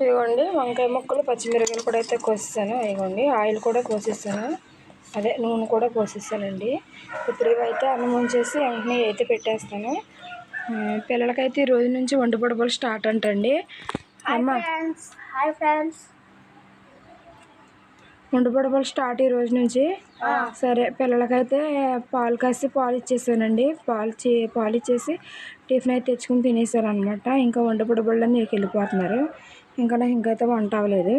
ఇదిగోండి వంకాయ ముక్కలు పచ్చిమిరపకాయలు కూడా అయితే కోసేసాను. ఇదిగోండి ఆయిల్ కూడా కోసేసాను. అదే నూనె కూడా పోసేసానండి ఇప్పుడు ఇవైతే అన్నం ఉంచేసి వెంటనే అయితే పెట్టేస్తాను. పిల్లలకైతే ఈ రోజు నుంచి వంట పొడవలు స్టార్ట్ అంటండి. అమ్మ ఫ్రెండ్స్ హాయ్ ఫ్రెండ్స్. వంట పొడవలు స్టార్ట్ ఈ రోజు నుంచి. సరే పిల్లలకైతే పాలు కాసి పాలు ఇచ్చేసానండి. పాలు చే పాలు ఇచ్చేసి టిఫిన్ అయితే తెచ్చుకుని తినేసారు అనమాట ఇంకా వంట పొడబళ్ళని నీకు వెళ్ళిపోతున్నారు ఇంకా నాకు ఇంకైతే వంట అవ్వలేదు.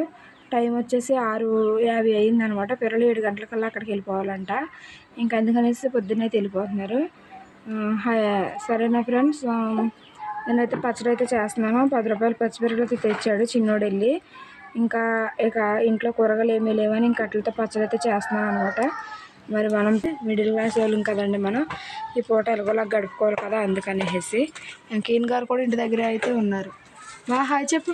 టైం వచ్చేసి ఆరు యాభై అయిందనమాట పిల్లలు ఏడు గంటలకల్లా అక్కడికి వెళ్ళిపోవాలంట. ఇంకా అందుకనేసి పొద్దున్నే వెళ్ళిపోతున్నారు సరేనా ఫ్రెండ్స్ నేనైతే పచ్చడి అయితే చేస్తున్నాను. పది రూపాయలు పచ్చిమిరపకాయలు అయితే తెచ్చాడు చిన్నోడు వెళ్ళి ఇంకా ఇక ఇంట్లో కూరగాయలు ఏమీ లేవని ఇంకా అట్లతో పచ్చడి అయితే చేస్తున్నాను అనమాట మరి మనం మిడిల్ క్లాస్ వాళ్ళం కదండి మనం ఈ పూట ఎలాగోలా గడుపుకోవాలి కదా అందుకనేసి. ఇంకేన్ గారు కూడా ఇంటి దగ్గర అయితే ఉన్నారు. వా హాయ్ చెప్పు.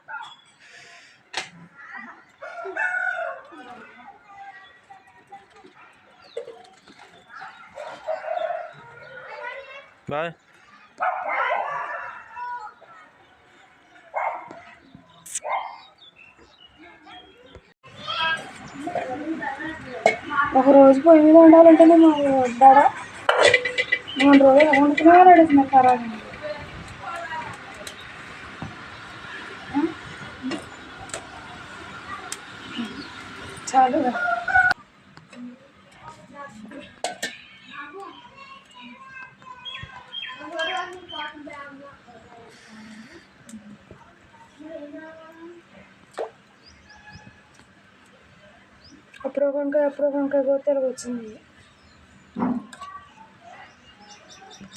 బాయ్ ఒక రోజు పొయ్యి మీద ఉండాలంటేనే మా వద్దాడా మూడు రోజులు వండుకునే అడుగుతున్నారు ఖరాబ్ చాలు అప్పుడు ఒక వంకాయ అప్పుడు ఒక వంకాయ కోతే వచ్చింది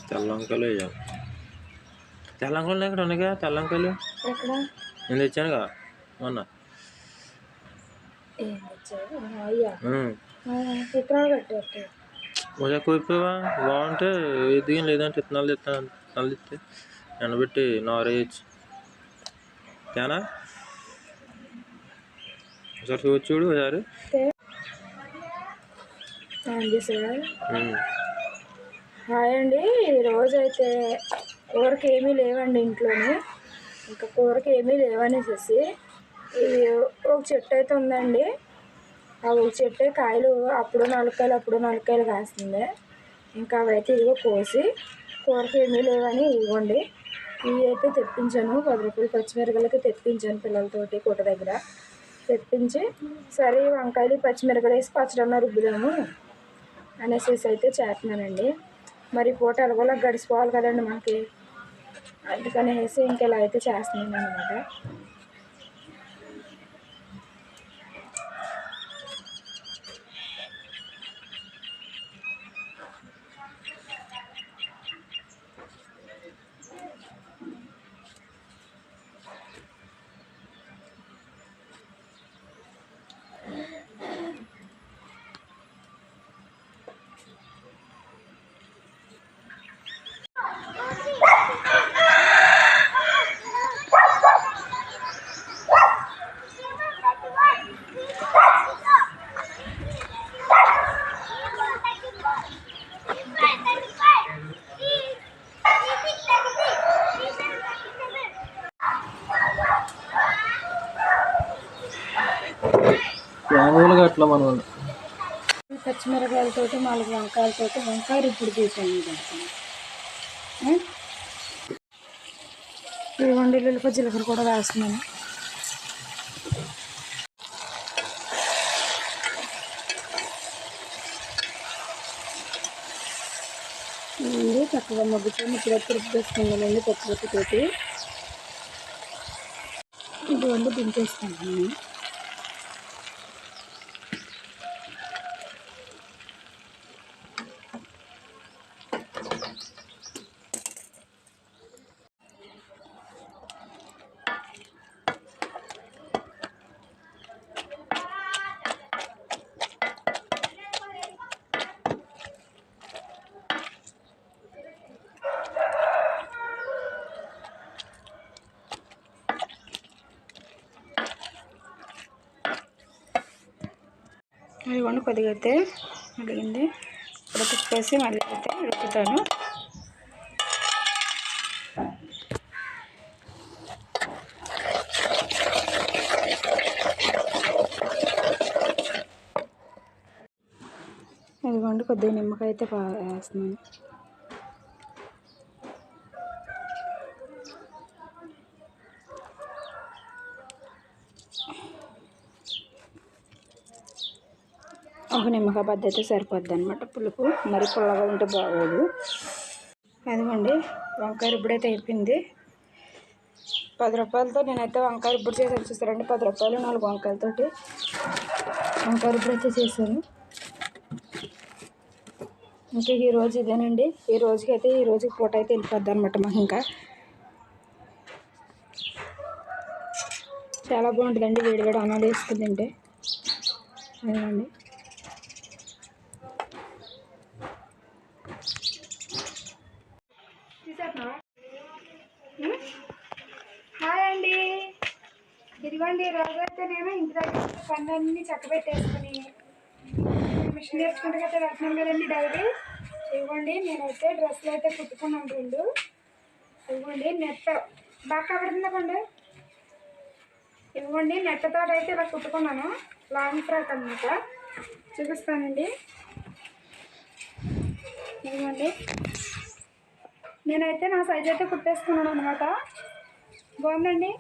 తెల్ల వంకాయలు వేయాలి తెల్ల వంకాయలు ఎక్కడ? ఉన్నాయిగా తెల్ల వంకాయలు ఎక్కడ నేను మొన్న అయ్యా. ఉమ్. ఆ, విత్తనాలు కట్టేట్టు ఒకసారి కోయిపోయావా బాగుంటే ఎదిగి లేదంటే విత్తనాలు తెస్తాను విత్తనాలు తెస్తే ఎండబెట్టి నారేయచ్చు. తేనా? ఒకసారి చూడు ఒకసారి. చేసావా ఉమ్. హాయ్ అండి. ఈరోజు అయితే కూరకి ఏమీ లేవండి ఇంట్లోని. ఇంకా కూరకి ఏమీ లేవనేసి ఇది ఒక చెట్టు అయితే ఉందండి. ఆ ఒక చెట్టు కాయలు అప్పుడు నాలుగు కాయలు అప్పుడు నాలుగు కాయలు కాస్తుంది. ఇంకా అవైతే ఇదిగో కోసి కూరకి ఏమీ లేవని ఇవ్వండి. ఇవి అయితే తెప్పించాను. పది రూపాయలు పచ్చిమిరపకాయలకి తెప్పించాను పిల్లలతోటి కొట్ట దగ్గర. తెప్పించి సరే వంకాయలు పచ్చిమిరపకాయలు వేసి పచ్చడన్న రుబ్బుదాము. అనేసి అయితే చేస్తున్నానండి. మరి పూట ఎలాగోలా గడిచిపోవాలి కదండి మనకి. అందుకనేసి ఇంకెలా అయితే చేస్తున్నాను అనమాట అట్లా మనం పచ్చిమిరపకాయలతోటి నాలుగు వంకాయలతోటి వంకాయ రుబ్బుడు తీసాను ఇవ్వండి ఇదిగోండి జీలకర్ర కూడా వేస్తున్నాను. చక్కగా మగ్గుతుంది ఇప్పుడు తిరుపు వేసుకుందామండి పచ్చిమిరపతోటి ఇదిగోండి దించేస్తాను ఇదిగోండి కొద్దిగా అయితే అడిగింది ఇప్పుడు తిప్పేసి మళ్ళీ అయితే ఉడుకుతాను ఇదిగోండి కొద్దిగా నిమ్మకాయ అయితే వేస్తున్నాను. ఒక నిమ్మకాయ బద్ద అయితే సరిపోద్ది అనమాట పులుపు మరి పుల్లగా ఉంటే బాగోదు. అదిగోండి వంకాయ ఇప్పుడైతే అయిపోయింది పది రూపాయలతో నేనైతే వంకాయ ఇప్పుడు చేసి చూస్తారండి పది రూపాయలు నాలుగు వంకాయలతోటి వంకాయ ఇప్పుడైతే చేశాను. ఇంకా ఈరోజు ఇదేనండి. ఈ రోజుకి అయితే ఈ రోజుకి పూట అయితే వెళ్ళిపోద్ది అనమాట మాకు ఇంకా. చాలా బాగుంటుందండి వేడి వేసుకుందంటే అదే అండి తింటే అదేనండి హాయ్ అండి ఇదిగోండి రోజు అయితే నేను ఇంటి దగ్గర పనులన్నీ చక్క పెట్టేసుకుని మిషన్ నేర్చుకుంటే కదా వెళ్తున్నాను కదండి డైరీ. ఇవ్వండి నేనైతే డ్రెస్సులు అయితే కుట్టుకున్నాను రెండు. ఇవ్వండి నెట్ బాగా కబడుతుంది పండు ఇవ్వండి నెట్టతో అయితే ఇలా కుట్టుకున్నాను. లాంగ్ ఫ్రాక్ అనమాట చూపిస్తానండి. ఇవ్వండి నేనైతే నా సైజ్ అయితే కుట్టేసుకున్నాను అనమాట బాగుందండి?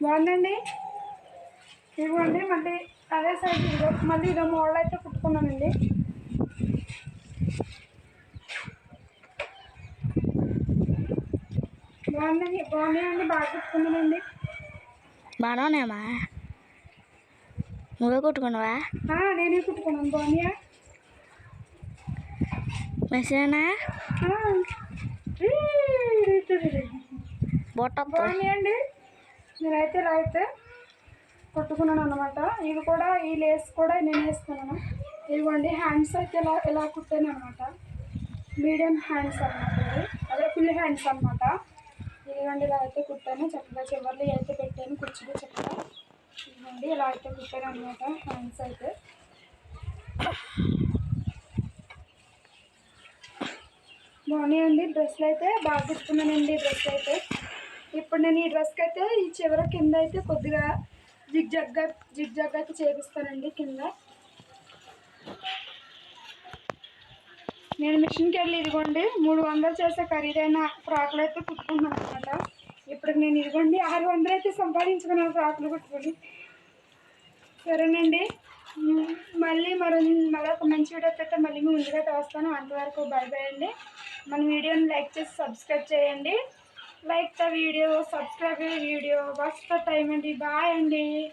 బాగుందండి ఇదిగోండి మళ్ళీ అదే సైజ్ ఇదిగో మళ్ళీ ఇదో మోడల్ అయితే కుట్టుకున్నానండి. బాగుందండి బాగున్నాయండి బాగా కుట్టుకున్నానండి. బాగానే ఉన్నాయమ్మా. నువ్వే కొట్టుకున్నావా? నేనే కుట్టుకున్నాను బాగున్నాయా? మెసేనా బొట్ట బాగున్నాయండి. నేనైతే ఇలా అయితే కుట్టుకున్నాను అనమాట ఇవి కూడా ఈ లేస్ కూడా నేను వేసుకున్నాను. ఇదిగోండి హ్యాండ్స్ అయితే ఇలా ఇలా కుట్టాను అనమాట మీడియం హ్యాండ్స్ అనమాట ఇది అదే ఫుల్ హ్యాండ్స్ అనమాట ఇదిగోండి ఇలా అయితే కుట్టాను. చక్కగా చివరిలో అయితే పెట్టాను కుర్చీలో చక్కగా. ఇదిగోండి ఇలా అయితే కుట్టాను అనమాట హ్యాండ్స్ అయితే. బాగున్నాయండి డ్రెస్సులు అయితే. బాగా కుట్టుకున్నానండి డ్రెస్ అయితే. ఇప్పుడు నేను ఈ డ్రెస్కి అయితే ఈ చివర కింద అయితే కొద్దిగా జిగ్ జిగ్జగ్ జిగ్ అయితే చేపిస్తానండి కింద. నేను మిషన్కి వెళ్ళి ఇదిగోండి మూడు వందలు చేసే ఖరీదైన ఫ్రాకులు అయితే కుట్టుకున్నాను అనమాట. ఇప్పుడు నేను ఇదిగోండి ఆరు వందలు అయితే సంపాదించుకున్నాను ఫ్రాకులు కుట్టుకొని సరేనండి. మళ్ళీ మరి మళ్ళీ ఒక మంచి వీడియో అయితే మళ్ళీ మీ ముందుగా వస్తాను అంతవరకు బై బై అండి. మన వీడియోని లైక్ చేసి సబ్స్క్రైబ్ చేయండి. Like the video subscribe video. Watch the time అండి? బాయ్ అండి.